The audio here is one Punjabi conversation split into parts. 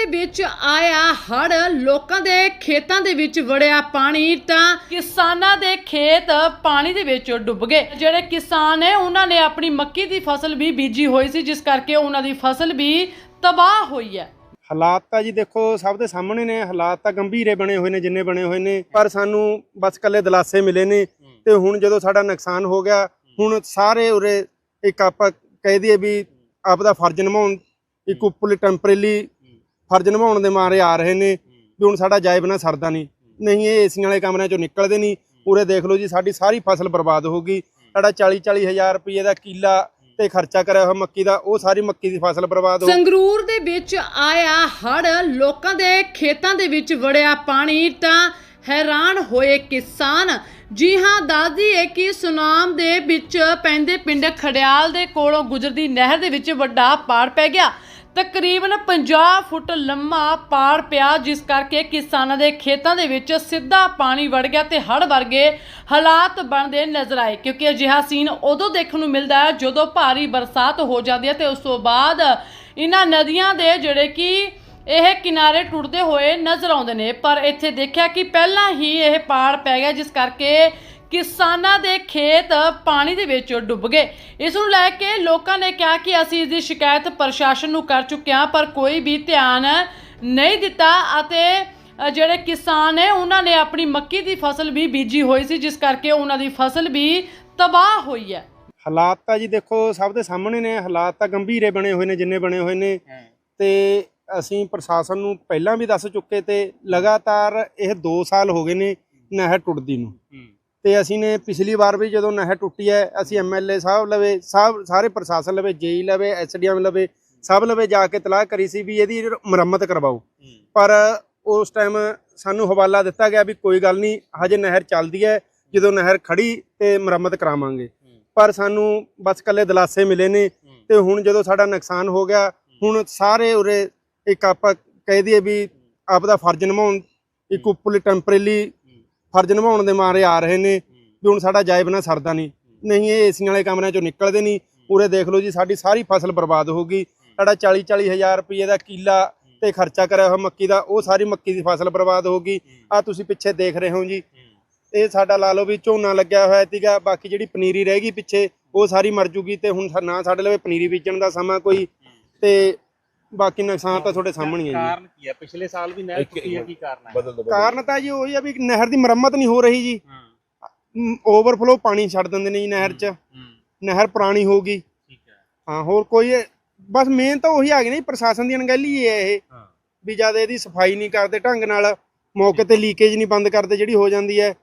ਦੇ ਵਿੱਚ ਆਇਆ ਹੜ ਲੋਕਾਂ ਦੇ ਖੇਤਾਂ ਦੇ ਵਿੱਚ ਵੜਿਆ ਪਾਣੀ ਤਾਂ ਕਿਸਾਨਾਂ ਦੇ ਖੇਤ ਪਾਣੀ ਦੇ ਵਿੱਚ ਡੁੱਬ ਗਏ। ਜਿਹੜੇ ਕਿਸਾਨ ਨੇ, ਉਹਨਾਂ ਨੇ ਆਪਣੀ ਮੱਕੀ ਦੀ ਫਸਲ ਵੀ ਬੀਜੀ ਹੋਈ ਸੀ, ਜਿਸ ਕਰਕੇ ਉਹਨਾਂ ਦੀ ਫਸਲ ਵੀ ਤਬਾਹ ਹੋਈ ਹੈ। ਹਾਲਾਤ ਤਾਂ ਜੀ ਦੇਖੋ, ਸਭ ਦੇ ਸਾਹਮਣੇ ਨੇ। ਹਾਲਾਤ ਤਾਂ ਗੰਭੀਰੇ ਬਣੇ ਹੋਏ ਨੇ, ਜਿੰਨੇ ਬਣੇ ਹੋਏ ਨੇ। ਪਰ ਸਾਨੂੰ ਬਸ ਕੱਲੇ ਦਲਾਸੇ ਮਿਲੇ ਨੇ ਤੇ ਹੁਣ ਜਦੋਂ ਸਾਡਾ ਨੁਕਸਾਨ ਹੋ ਗਿਆ, ਹੁਣ ਸਾਰੇ ਉਰੇ ਇੱਕ ਆਪਾਂ ਕਹਿ ਦਈਏ ਵੀ ਆਪਦਾ ਫਰਜ਼ ਨਿਭਾਉਣ, ਇੱਕ ਉੱਪਰਲੀ, ਟੈਂਪਰੇਰੀ ਫਰਜ਼ ਨਿਭਾਉਣ ਦੇ ਮਾਰੇ ਆ ਰਹੇ ਨੇ ਵੀ ਹੁਣ ਸਾਡਾ ਜਾਇਬ ਨਾ ਸਰਦਾ ਨਹੀਂ। ਨਹੀਂ ਇਹ ਏਸੀਆਂ ਵਾਲੇ ਕਮਰਿਆਂ ਚੋਂ ਨਿਕਲਦੇ ਨਹੀਂ। ਉਰੇ ਦੇਖ ਲਓ ਜੀ ਸਾਡੀ ਸਾਰੀ ਫਸਲ ਬਰਬਾਦ ਹੋ ਗਈ। ਸਾਡਾ 40 40 ਹਜ਼ਾਰ ਰੁਪਏ ਦਾ ਕਿੱਲਾ ਤੇ ਖਰਚਾ ਕਰਿਆ ਹੋਇਆ ਮੱਕੀ ਦਾ ਉਹ ਸਾਰੀ ਮੱਕੀ ਦੀ ਫਸਲ ਬਰਬਾਦ ਹੋ ਗਈ। ਸੰਗਰੂਰ ਦੇ ਵਿੱਚ ਆਇਆ ਹੜ ਲੋਕਾਂ ਦੇ ਖੇਤਾਂ ਦੇ ਵਿੱਚ ਵੜਿਆ ਪਾਣੀ ਤਾਂ ਹੈਰਾਨ ਹੋਏ ਕਿਸਾਨ। ਜੀ ਹਾਂ ਦੱਸਦੀ ਹੈ ਕਿ ਸੁਨਾਮ ਦੇ ਵਿੱਚ ਪੈਂਦੇ ਪਿੰਡ ਖੜਿਆਲ ਦੇ ਕੋਲੋਂ ਗੁਜਰਦੀ ਨਹਿਰ ਦੇ ਵਿੱਚ ਵੱਡਾ ਪਾੜ ਪੈ ਗਿਆ। ਤਕਰੀਬਨ 50 ਫੁੱਟ ਲੰਮਾ ਪਾੜ ਪਿਆ, ਜਿਸ ਕਰਕੇ ਕਿਸਾਨਾਂ ਦੇ ਖੇਤਾਂ ਦੇ ਵਿੱਚ ਸਿੱਧਾ ਪਾਣੀ ਵੜ ਗਿਆ ਤੇ ਹੜ ਵਰਗੇ ਹਾਲਾਤ ਬਣਦੇ ਨਜ਼ਰ ਆਏ। ਕਿਉਂਕਿ ਅਜਿਹਾ ਸੀਨ ਉਦੋਂ ਦੇਖਣ ਨੂੰ ਮਿਲਦਾ ਹੈ ਜਦੋਂ ਭਾਰੀ ਬਰਸਾਤ ਹੋ ਜਾਂਦੀ ਹੈ ਤੇ ਉਸ ਤੋਂ ਬਾਅਦ ਇਹਨਾਂ ਨਦੀਆਂ ਦੇ ਜਿਹੜੇ ਕਿ ਇਹ ਕਿਨਾਰੇ ਟੁੱਟਦੇ ਹੋਏ ਨਜ਼ਰ ਆਉਂਦੇ ਨੇ। ਪਰ ਇੱਥੇ ਦੇਖਿਆ ਕਿ ਪਹਿਲਾਂ ਹੀ ਇਹ ਪਾੜ ਪੈ ਗਿਆ, ਜਿਸ ਕਰਕੇ ਕਿਸਾਨਾਂ ਦੇ ਖੇਤ ਪਾਣੀ ਦੇ ਵਿੱਚ ਡੁੱਬ ਗਏ। ਇਸ ਨੂੰ ਲੈ ਕੇ ਲੋਕਾਂ ਨੇ ਕਿਹਾ ਕਿ ਅਸੀਂ ਇਸ ਦੀ ਸ਼ਿਕਾਇਤ ਪ੍ਰਸ਼ਾਸਨ ਨੂੰ ਕਰ ਚੁੱਕੇ ਹਾਂ ਪਰ ਕੋਈ ਵੀ ਧਿਆਨ ਨਹੀਂ ਦਿੱਤਾ ਅਤੇ ਜਿਹੜੇ ਕਿਸਾਨ ਨੇ ਉਹਨਾਂ ਨੇ ਆਪਣੀ ਮੱਕੀ ਦੀ ਫਸਲ ਵੀ ਬੀਜੀ ਹੋਈ ਸੀ ਜਿਸ ਕਰਕੇ ਉਹਨਾਂ ਦੀ ਫਸਲ ਵੀ ਤਬਾਹ ਹੋਈ ਹੈ। ਹਾਲਾਤ ਤਾਂ ਜੀ ਦੇਖੋ ਸਭ ਦੇ ਸਾਹਮਣੇ ਨੇ। ਹਾਲਾਤ ਤਾਂ ਗੰਭੀਰੇ ਬਣੇ ਹੋਏ ਨੇ ਜਿੰਨੇ ਬਣੇ ਹੋਏ ਨੇ। ਤੇ ਅਸੀਂ ਪ੍ਰਸ਼ਾਸਨ ਨੂੰ ਪਹਿਲਾਂ ਵੀ ਦੱਸ ਚੁੱਕੇ ਤੇ ਲਗਾਤਾਰ ਇਹ 2 ਸਾਲ ਹੋ ਗਏ ਨੇ ਨਹਿਰ ਟੁੱਟਦੀ ਨੂੰ। ਤੇ ਅਸੀਂ ਨੇ ਪਿਛਲੀ ਵਾਰ ਵੀ ਜਦੋਂ ਨਹਿਰ ਟੁੱਟੀ ਹੈ ਅਸੀਂ ਐਮਐਲਏ ਸਾਹਿਬ ਲਵੇ ਸਭ ਸਾਰੇ ਪ੍ਰਸ਼ਾਸਨ ਲਵੇ ਜੇਈ ਲਵੇ ਐਸਡੀਐਮ ਲਵੇ ਸਭ ਲਵੇ ਜਾ ਕੇ ਤਲਾਹ ਕਰੀ ਸੀ ਵੀ ਇਹਦੀ ਮੁਰੰਮਤ ਕਰਵਾਓ। ਪਰ ਉਸ ਟਾਈਮ ਸਾਨੂੰ ਹਵਾਲਾ ਦਿੱਤਾ ਗਿਆ ਵੀ ਕੋਈ ਗੱਲ ਨਹੀਂ ਹਜੇ ਨਹਿਰ ਚੱਲਦੀ ਹੈ ਜਦੋਂ ਨਹਿਰ ਖੜੀ ਤੇ ਮੁਰੰਮਤ ਕਰਾਵਾਂਗੇ। ਪਰ ਸਾਨੂੰ ਬਸ ਕੱਲੇ ਦਲਾਸੇ ਮਿਲੇ ਨੇ ਤੇ ਹੁਣ ਜਦੋਂ ਸਾਡਾ ਨੁਕਸਾਨ ਹੋ ਗਿਆ ਹੁਣ ਸਾਰੇ ਉਰੇ ਇੱਕ ਆਪਾਂ ਕਹਿ ਦਈਏ ਵੀ ਆਪਦਾ ਫਰਜ਼ ਨਿਭਾਉਣ ਇੱਕ ਉੱਪਰਲੀ ਟੈਂਪਰੇਰੀ ਫਰਜ਼ ਨਿਭਾਉਣ ਦੇ ਮਾਰੇ ਆ ਰਹੇ ਨੇ ਵੀ ਹੁਣ ਸਾਡਾ ਜਾਇਬ ਨਾ ਸਰਦਾ ਨਹੀਂ। ਨਹੀਂ ਇਹ ਏਸੀਆਂ ਵਾਲੇ ਕਮਰਿਆਂ ਚੋਂ ਨਿਕਲਦੇ ਨਹੀਂ। ਉਰੇ ਦੇਖ ਲਓ ਜੀ ਸਾਡੀ ਸਾਰੀ ਫਸਲ ਬਰਬਾਦ ਹੋ ਗਈ। ਸਾਡਾ 40 40 ਹਜ਼ਾਰ ਰੁਪਏ ਦਾ ਕਿੱਲਾ ਤੇ ਖਰਚਾ ਕਰਿਆ ਹੋਇਆ ਮੱਕੀ ਦਾ ਉਹ ਸਾਰੀ ਮੱਕੀ ਦੀ ਫਸਲ ਬਰਬਾਦ ਹੋ ਗਈ। ਆ ਤੁਸੀਂ ਪਿੱਛੇ ਦੇਖ ਰਹੇ ਹੋ ਜੀ। ਇਹ ਸਾਡਾ ਲਾ ਲਓ ਵੀ ਝੋਨਾ ਲੱਗਿਆ ਹੋਇਆ ਸੀਗਾ ਬਾਕੀ ਜਿਹੜੀ ਪਨੀਰੀ ਰਹਿ ਗਈ ਪਿੱਛੇ ਉਹ ਸਾਰੀ ਮਰ ਜੂਗੀ ਤੇ ਹੁਣ ਨਾ ਸਾਡੇ ਲਵੇ ਪਨੀਰੀ ਬੀਜਣ ਦਾ ਸਮਾਂ ਕੋਈ ਤੇ ਬਾਕੀ ਨੁਕਸਾਨ ਤਾਂ ਤੁਹਾਡੇ ਸਾਹਮਣੇ ਹੀ ਹੈ ਕਾਰਨ ਕੀ ਹੈ ਪਿਛਲੇ ਸਾਲ ਵੀ ਨਹਿਰ ਟੁੱਟੀ ਹੈ ਕੀ ਕਾਰਨ ਹੈ ਜੀ ਕਾਰਨ ਤਾਂ ਜੀ ਉਹੀ ਆ ਵੀ ਨਹਿਰ ਦੀ ਮੁਰੰਮਤ ਨਹੀਂ ਹੋ ਰਹੀ ਜੀ। ਹਾਂ। ਓਵਰਫਲੋ ਪਾਣੀ ਛੱਡ ਦਿੰਦੇ ਨੇ ਜੀ ਨਹਿਰ 'ਚ। ਹੂੰ। ਨਹਿਰ ਪੁਰਾਣੀ ਹੋ ਗਈ। ਠੀਕ ਹੈ ਹਾਂ ਹੋਰ ਕੋਈ ਇਹ- ਬਸ ਮੇਨ ਤਾਂ ਉਹੀ ਆ ਗਈ ਨਾ ਜੀ, ਪ੍ਰਸ਼ਾਸਨ ਦੀ ਅਣਗਹਿਲੀ ਹੀ ਹੈ ਇਹ। ਹਾਂ। ਵੀ ਜਦ ਇਹਦੀ ਸਫ਼ਾਈ ਨਹੀਂ ਕਰਦੇ ਢੰਗ ਨਾਲ ਮੌਕੇ ਤੇ ਲੀਕੇਜ ਨਹੀਂ ਬੰਦ ਕਰਦੇ ਜਿਹੜੀ ਹੋ ਜਾਂਦੀ ਹੈ।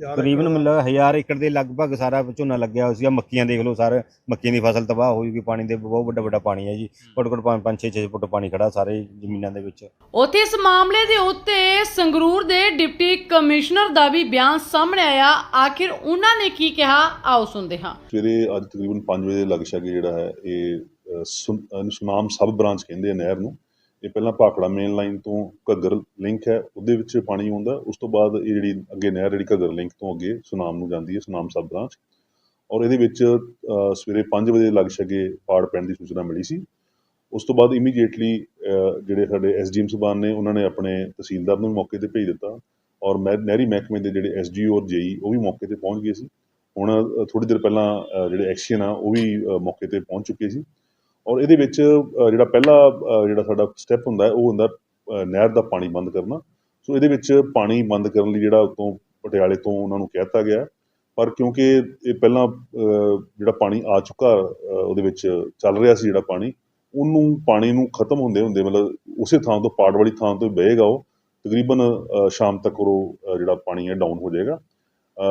ਤਕਰੀਬਨ ਮਤਲਬ 1000 ਏਕੜ ਦੇ ਲਗਭਗ ਸਾਰਾ ਝੋਨਾ ਲੱਗਿਆ ਹੋਇਆ ਸੀਗਾ। ਮੱਕੀਆਂ ਦੇਖ ਲਓ ਸਾਰੇ ਮੱਕੀਆਂ ਦੀ ਫਸਲ ਤਬਾਹ ਹੋਈ ਕਿ ਪਾਣੀ ਦੇ ਬਹੁਤ ਵੱਡਾ ਵੱਡਾ ਪਾਣੀ ਹੈ ਜੀ। ਘੱਟੋ ਘੱਟ 5 6 6 ਫੁੱਟ ਪਾਣੀ ਖੜਾ ਸਾਰੇ ਜ਼ਮੀਨਾਂ ਦੇ ਵਿੱਚ। ਉੱਥੇ ਇਸ ਮਾਮਲੇ ਦੇ ਉੱਤੇ ਸੰਗਰੂਰ ਦੇ ਡਿਪਟੀ ਕਮਿਸ਼ਨਰ ਦਾ ਵੀ ਬਿਆਨ ਸਾਹਮਣੇ ਆਇਆ। ਆਖਿਰ ਉਹਨਾਂ ਨੇ ਕੀ ਕਿਹਾ? ਆਓ ਸੁਣਦੇ ਹਾਂ। ਸਵੇਰੇ ਅੱਜ ਤਕਰੀਬਨ 5 ਵਜੇ ਦੇ ਲਗ ਸ਼ਕ ਜਿਹੜਾ ਹੈ ਇਹ ਸੁਨਾਮ ਸਬ ਬ੍ਰਾਂਚ ਕਹਿੰਦੇ ਨਹਿਰ ਨੂੰ। ਇਹ ਪਹਿਲਾਂ ਭਾਖੜਾ ਮੇਨ ਲਾਈਨ ਤੋਂ ਘੱਗਰ ਲਿੰਕ ਹੈ, ਉਹਦੇ ਵਿੱਚ ਪਾਣੀ ਆਉਂਦਾ, ਉਸ ਤੋਂ ਬਾਅਦ ਇਹ ਜਿਹੜੀ ਅੱਗੇ ਨਹਿਰ ਜਿਹੜੀ ਘੱਗਰ ਲਿੰਕ ਤੋਂ ਅੱਗੇ ਸੁਨਾਮ ਨੂੰ ਜਾਂਦੀ ਹੈ, ਸੁਨਾਮ ਸਬ ਬ੍ਰਾਂਚ ਔਰ ਇਹਦੇ ਵਿੱਚ ਸਵੇਰੇ 5 ਵਜੇ ਲਗ ਸ਼ਕੇ ਪਾੜ ਪੈਣ ਦੀ ਸੂਚਨਾ ਮਿਲੀ ਸੀ। ਉਸ ਤੋਂ ਬਾਅਦ ਇਮੀਡੀਏਟਲੀ ਜਿਹੜੇ ਸਾਡੇ ਐਸਡੀਐਮ ਸਬਾਨ ਨੇ, ਉਹਨਾਂ ਨੇ ਆਪਣੇ ਤਹਿਸੀਲਦਾਰ ਨੂੰ ਮੌਕੇ ਤੇ ਭੇਜ ਦਿੱਤਾ ਔਰ ਮਹਿ- ਨਹਿਰੀ ਮਹਿਕਮੇ ਦੇ ਜਿਹੜੇ ਐਸਡੀਓ ਔਰ ਜੇਈ ਉਹ ਵੀ ਮੌਕੇ ਤੇ ਪਹੁੰਚ ਗਏ ਸੀ। ਹੁਣ ਥੋੜੀ ਦੇਰ ਪਹਿਲਾਂ ਜਿਹੜੇ ਐਕਸ਼ਨ ਆ, ਉਹ ਵੀ ਮੌਕੇ ਤੇ ਪਹੁੰਚ ਚੁੱਕੇ ਸੀ। ਔਰ ਇਹਦੇ ਵਿੱਚ ਜਿਹੜਾ ਪਹਿਲਾ ਜਿਹੜਾ ਸਾਡਾ ਸਟੈਪ ਹੁੰਦਾ ਉਹ ਹੁੰਦਾ ਨਹਿਰ ਦਾ ਪਾਣੀ ਬੰਦ ਕਰਨਾ। ਸੋ ਇਹਦੇ ਵਿੱਚ ਪਾਣੀ ਬੰਦ ਕਰਨ ਲਈ ਜਿਹੜਾ ਉਤੋਂ ਪਟਿਆਲੇ ਤੋਂ ਉਹਨਾਂ ਨੂੰ ਕਹਿ ਦਿੱਤਾ ਗਿਆ ਪਰ ਕਿਉਂਕਿ ਇਹ ਪਹਿਲਾਂ ਜਿਹੜਾ ਪਾਣੀ ਆ ਚੁੱਕਾ ਉਹਦੇ ਵਿੱਚ ਚੱਲ ਰਿਹਾ ਸੀ ਜਿਹੜਾ ਪਾਣੀ, ਉਹਨੂੰ ਪਾਣੀ ਨੂੰ ਖਤਮ ਹੁੰਦੇ ਹੁੰਦੇ ਮਤਲਬ ਉਸੇ ਥਾਂ ਤੋਂ, ਪਾੜ ਵਾਲੀ ਥਾਂ ਤੋਂ ਬਹੇਗਾ ਉਹ ਤਕਰੀਬਨ ਸ਼ਾਮ ਤੱਕ ਉਹ ਜਿਹੜਾ ਪਾਣੀ ਹੈ ਡਾਊਨ ਹੋ ਜਾਏਗਾ।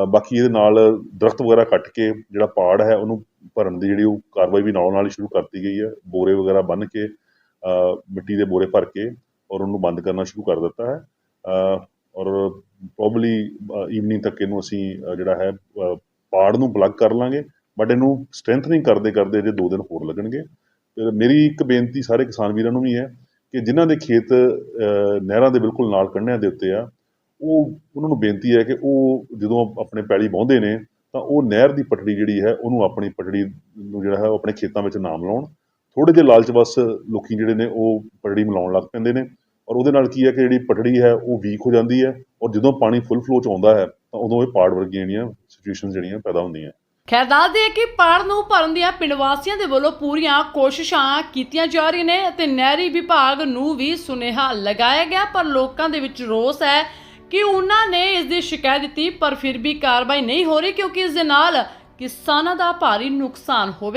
ਬਾਕੀ ਇਹਦੇ ਨਾਲ ਦਰਖਤ ਵਗੈਰਾ ਕੱਟ ਕੇ ਜਿਹੜਾ ਪਾੜ ਹੈ, ਉਹਨੂੰ ਭਰਨ ਦੀ ਜਿਹੜੀ ਉਹ ਕਾਰਵਾਈ ਵੀ ਨਾਲੋਂ ਨਾਲ ਹੀ ਸ਼ੁਰੂ ਕਰਤੀ ਗਈ ਹੈ। ਬੋਰੇ ਵਗੈਰਾ ਬੰਨ੍ਹ ਕੇ ਮਿੱਟੀ ਦੇ ਬੋਰੇ ਭਰ ਕੇ ਔਰ ਉਹਨੂੰ ਬੰਦ ਕਰਨਾ ਸ਼ੁਰੂ ਕਰ ਦਿੱਤਾ ਹੈ। ਔਰ ਪ੍ਰੋਬਬਲੀ ਈਵਨਿੰਗ ਤੱਕ ਇਹਨੂੰ ਅਸੀਂ ਜਿਹੜਾ ਹੈ ਪਾੜ ਨੂੰ ਪਲੱਗ ਕਰ ਲਾਂਗੇ ਬਟ ਇਹਨੂੰ ਸਟਰੈਂਥਨਿੰਗ ਕਰਦੇ ਕਰਦੇ ਜੇ ਦੋ ਦਿਨ ਹੋਰ ਲੱਗਣਗੇ। ਤੇ ਮੇਰੀ ਇੱਕ ਬੇਨਤੀ ਸਾਰੇ ਕਿਸਾਨ ਵੀਰਾਂ ਨੂੰ ਵੀ ਹੈ ਕਿ ਜਿਨ੍ਹਾਂ ਦੇ ਖੇਤ ਨਹਿਰਾਂ ਦੇ ਬਿਲਕੁਲ ਨਾਲ ਕੰਢਿਆਂ ਦੇ ਉੱਤੇ ਆ, ਉਹ, ਉਹਨਾਂ ਨੂੰ ਬੇਨਤੀ ਹੈ ਕਿ ਉਹ ਜਦੋਂ ਆਪਣੇ ਪੈਲੀ ਵਾਹੁੰਦੇ ਨੇ ਤਾਂ ਉਹ ਨਹਿਰ ਦੀ ਪਟੜੀ ਜਿਹੜੀ ਹੈ, ਉਹਨੂੰ ਆਪਣੀ ਪਟੜੀ ਨੂੰ ਜਿਹੜਾ ਹੈ, ਉਹ ਆਪਣੇ ਖੇਤਾਂ ਵਿੱਚ ਨਾਮ ਲਾਉਣ। ਥੋੜੇ ਜਿਹੇ ਲਾਲਚ ਬਸ ਲੋਕੀ ਜਿਹੜੇ ਨੇ, ਉਹ ਪਟੜੀ ਮਿਲਾਉਣ ਲੱਗ ਪੈਂਦੇ ਨੇ। ਔਰ ਉਹਦੇ ਨਾਲ ਕੀ ਹੈ ਕਿ ਜਿਹੜੀ ਪਟੜੀ ਹੈ, ਉਹ ਵੀਕ ਹੋ ਜਾਂਦੀ ਹੈ ਔਰ ਜਦੋਂ ਪਾਣੀ ਫੁੱਲ ਫਲੋ ਚ ਆਉਂਦਾ ਹੈ, ਤਾਂ ਉਦੋਂ ਇਹ ਪਾੜ ਵਰਗੀਆਂ ਜਿਹੜੀਆਂ ਸਿਚੁਏਸ਼ਨਸ ਜਿਹੜੀਆਂ ਪੈਦਾ ਹੁੰਦੀਆਂ। ਖੈਰ ਦੱਸਦੇ ਹੈ ਕਿ ਪਾੜ ਨੂੰ ਭਰਨ ਦੀਆਂ ਪਿੰਡ ਵਾਸੀਆਂ ਦੇ ਵੱਲੋਂ ਪੂਰੀਆਂ ਕੋਸ਼ਿਸ਼ਾਂ ਕੀਤੀਆਂ ਜਾ ਰਹੀਆਂ ਨੇ ਅਤੇ ਨਹਿਰੀ ਵਿਭਾਗ ਨੂੰ ਵੀ ਸੁਨੇਹਾ ਲਗਾਇਆ ਗਿਆ, ਪਰ ਲੋਕਾਂ ਦੇ ਵਿੱਚ ਰੋਸ ਹੈ ਕਿ ਉਹਨਾਂ ਨੇ ਇਸ ਦੀ ਸ਼ਿਕਾਇਤ ਦਿੱਤੀ, ਪਰ ਫਿਰ ਵੀ ਕਾਰਵਾਈ ਨਹੀਂ ਹੋ ਰਹੀ ਕਿਉਂਕਿ ਇਸ ਦੇ ਨਾਲ ਕਿਸਾਨਾਂ ਦਾ ਭਾਰੀ ਨੁਕਸਾਨ ਹੋਵੇ।